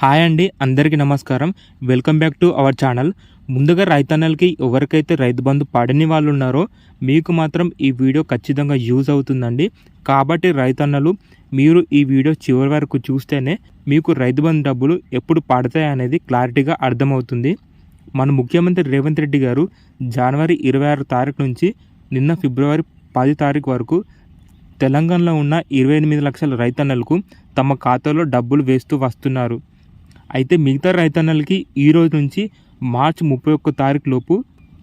Hi అండి అందరికీ నమస్కారం. Welcome back to our channel. ముందుగా రైతన్నలకి ఎవరికైతే రైతు బంధు పడని వాళ్ళు ఉన్నారో మీకు మాత్రం ఈ వీడియో ఖచ్చితంగా యూజ్ అవుతుందండి. కాబట్టి రైతన్నలు మీరు ఈ వీడియో చివరి వరకు చూస్తేనే మీకు రైతు బంధు డబ్బులు ఎప్పుడు పడతాయి అనేది క్లారిటీగా అర్థమవుతుంది. మన ముఖ్యమంత్రి రేవంత్ రెడ్డి గారు జనవరి ఇరవై ఆరు తారీఖు నుంచి నిన్న ఫిబ్రవరి పది తారీఖు వరకు తెలంగాణలో ఉన్న ఇరవై ఎనిమిది లక్షల రైతన్నలకు తమ ఖాతాలో డబ్బులు వేస్తూ వస్తున్నారు. అయితే మిగతా రైతన్నలకి ఈ రోజు నుంచి మార్చి ముప్పై ఒక్క తారీఖు లోపు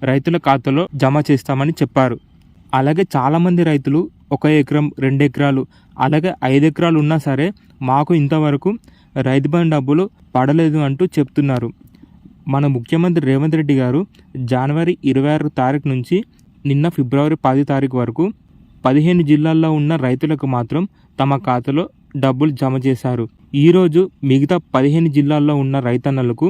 రైతుల ఖాతాలో జమ చేస్తామని చెప్పారు. అలాగే చాలామంది రైతులు ఒక ఎకరం రెండు ఎకరాలు అలాగే ఐదు ఎకరాలు ఉన్నా సరే మాకు ఇంతవరకు రైతు బంధు డబ్బులు పడలేదు అంటూ చెప్తున్నారు. మన ముఖ్యమంత్రి రేవంత్ రెడ్డి గారు జనవరి ఇరవై ఆరు తారీఖు నుంచి నిన్న ఫిబ్రవరి పది తారీఖు వరకు పదిహేను జిల్లాల్లో ఉన్న రైతులకు మాత్రం తమ ఖాతాలో డబ్బులు జమ చేశారు. ఈరోజు మిగతా పదిహేను జిల్లాల్లో ఉన్న రైతన్నలకు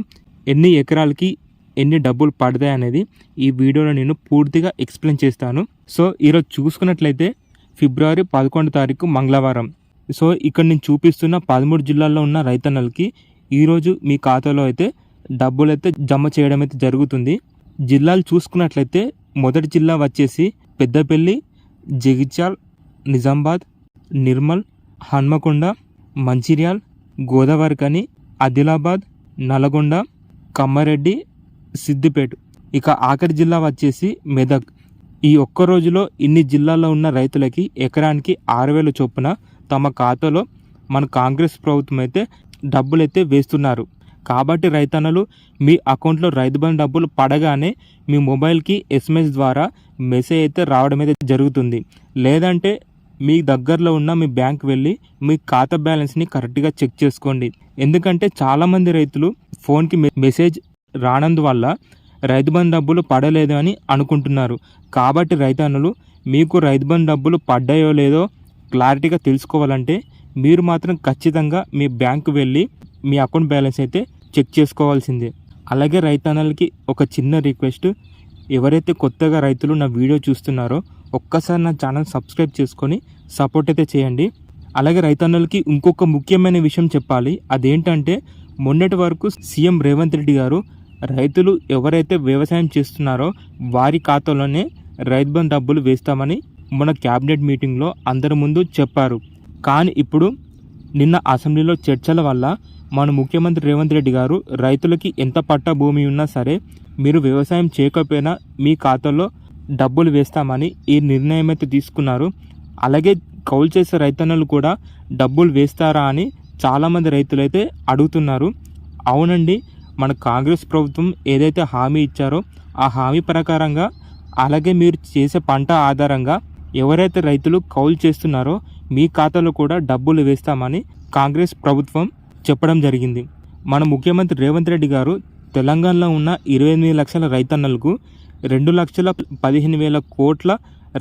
ఎన్ని ఎకరాలకి ఎన్ని డబ్బులు పడతాయి అనేది ఈ వీడియోలో నేను పూర్తిగా ఎక్స్ప్లెయిన్ చేస్తాను. సో ఈరోజు చూసుకున్నట్లయితే ఫిబ్రవరి పదకొండు తారీఖు మంగళవారం. సో ఇక్కడ నేను చూపిస్తున్న పదమూడు జిల్లాల్లో ఉన్న రైతన్నలకి ఈరోజు మీ ఖాతాలో అయితే డబ్బులు అయితే జమ చేయడం అయితే జరుగుతుంది. జిల్లాలు చూసుకున్నట్లయితే మొదటి జిల్లా వచ్చేసి పెద్దపల్లి జగిత్యాల్ నిజామాబాద్ నిర్మల్ హన్మకొండ మంచిర్యాల్ గోదావరికని ఆదిలాబాద్ నల్గొండ కమ్మారెడ్డి సిద్దిపేట. ఇక ఆఖరి జిల్లా వచ్చేసి మెదక్. ఈ ఒక్క రోజులో ఇన్ని జిల్లాల్లో ఉన్న రైతులకి ఎకరానికి ఆరు వేల చొప్పున తమ ఖాతాలో మన కాంగ్రెస్ ప్రభుత్వం అయితే డబ్బులు అయితే వేస్తున్నారు. కాబట్టి రైతన్నలు మీ అకౌంట్లో రైతు బంధు డబ్బులు పడగానే మీ మొబైల్కి ఎస్ఎంఎస్ ద్వారా మెసేజ్ అయితే రావడం అయితే జరుగుతుంది. లేదంటే మీ దగ్గరలో ఉన్న మీ బ్యాంక్ వెళ్ళి మీ ఖాతా బ్యాలెన్స్ని కరెక్ట్గా చెక్ చేసుకోండి. ఎందుకంటే చాలామంది రైతులు ఫోన్కి మెసేజ్ రానందువల్ల రైతు బంధు డబ్బులు పడలేదు అని అనుకుంటున్నారు. కాబట్టి రైతన్నులు మీకు రైతు బంధు డబ్బులు పడ్డాయో లేదో క్లారిటీగా తెలుసుకోవాలంటే మీరు మాత్రం ఖచ్చితంగా మీ బ్యాంకు వెళ్ళి మీ అకౌంట్ బ్యాలెన్స్ అయితే చెక్ చేసుకోవాల్సిందే. అలాగే రైతన్నలకి ఒక చిన్న రిక్వెస్ట్ ఎవరైతే కొత్తగా రైతులు నా వీడియో చూస్తున్నారో ఒక్కసారి నా ఛానల్ సబ్స్క్రైబ్ చేసుకొని సపోర్ట్ అయితే చేయండి. అలాగే రైతన్నలకి ఇంకొక ముఖ్యమైన విషయం చెప్పాలి. అదేంటంటే మొన్నటి వరకు సీఎం రేవంత్ రెడ్డి గారు రైతులు ఎవరైతే వ్యవసాయం చేస్తున్నారో వారి ఖాతాలోనే రైతు బంధు డబ్బులు వేస్తామని మన క్యాబినెట్ మీటింగ్లో అందరి ముందు చెప్పారు. కానీ ఇప్పుడు నిన్న అసెంబ్లీలో చర్చల వల్ల మన ముఖ్యమంత్రి రేవంత్ రెడ్డి గారు రైతులకి ఎంత పట్ట భూమి ఉన్నా సరే మీరు వ్యవసాయం చేయకపోయినా మీ ఖాతాలో డబ్బులు వేస్తామని ఈ నిర్ణయం అయితే తీసుకున్నారు. అలాగే కౌలు చేసే రైతన్నలు కూడా డబ్బులు వేస్తారా అని చాలామంది రైతులైతే అడుగుతున్నారు. అవునండి మన కాంగ్రెస్ ప్రభుత్వం ఏదైతే హామీ ఇచ్చారో ఆ హామీ ప్రకారంగా అలాగే మీరు చేసే పంట ఆధారంగా ఎవరైతే రైతులు కౌలు చేస్తున్నారో మీ ఖాతాలో కూడా డబ్బులు వేస్తామని కాంగ్రెస్ ప్రభుత్వం చెప్పడం జరిగింది. మన ముఖ్యమంత్రి రేవంత్ రెడ్డి గారు తెలంగాణలో ఉన్న ఇరవై ఎనిమిది లక్షల రైతన్నలకు రెండు లక్షల పదిహేను వేల కోట్ల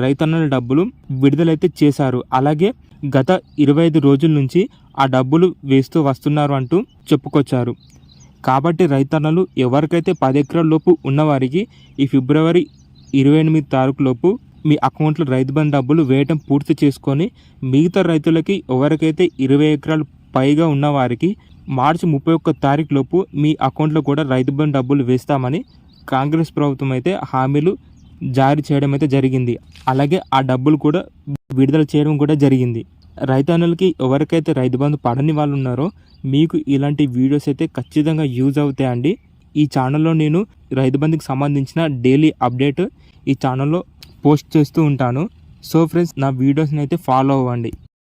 రైతన్నల డబ్బులు విడుదలైతే చేశారు. అలాగే గత ఇరవై ఐదు రోజుల నుంచి ఆ డబ్బులు వేస్తూ వస్తున్నారు అంటూ చెప్పుకొచ్చారు. కాబట్టి రైతన్నలు ఎవరికైతే పది ఎకరాల లోపు ఉన్నవారికి ఈ ఫిబ్రవరి ఇరవై ఎనిమిది తారీఖు లోపు మీ అకౌంట్లో రైతు బంధు డబ్బులు వేయటం పూర్తి చేసుకొని మిగతా రైతులకి ఎవరికైతే ఇరవై ఎకరాలు పైగా ఉన్నవారికి మార్చి ముప్పై ఒక్క తారీఖు లోపు మీ అకౌంట్లో కూడా రైతు బంధు డబ్బులు వేస్తామని కాంగ్రెస్ ప్రభుత్వం అయితే హామీలు జారీ చేయడం అయితే జరిగింది. అలాగే ఆ డబ్బులు కూడా విడుదల చేయడం కూడా జరిగింది. రైతన్నులకి ఎవరికైతే రైతు బంధు పడని వాళ్ళు ఉన్నారో మీకు ఇలాంటి వీడియోస్ అయితే ఖచ్చితంగా యూజ్ అవుతాయండి ఈ ఛానల్లో నేను రైతు బంధుకి సంబంధించిన డైలీ అప్డేట్ ఈ ఛానల్లో పోస్ట్ చేస్తూ ఉంటాను. సో ఫ్రెండ్స్ నా వీడియోస్ని అయితే ఫాలో అవ్వండి.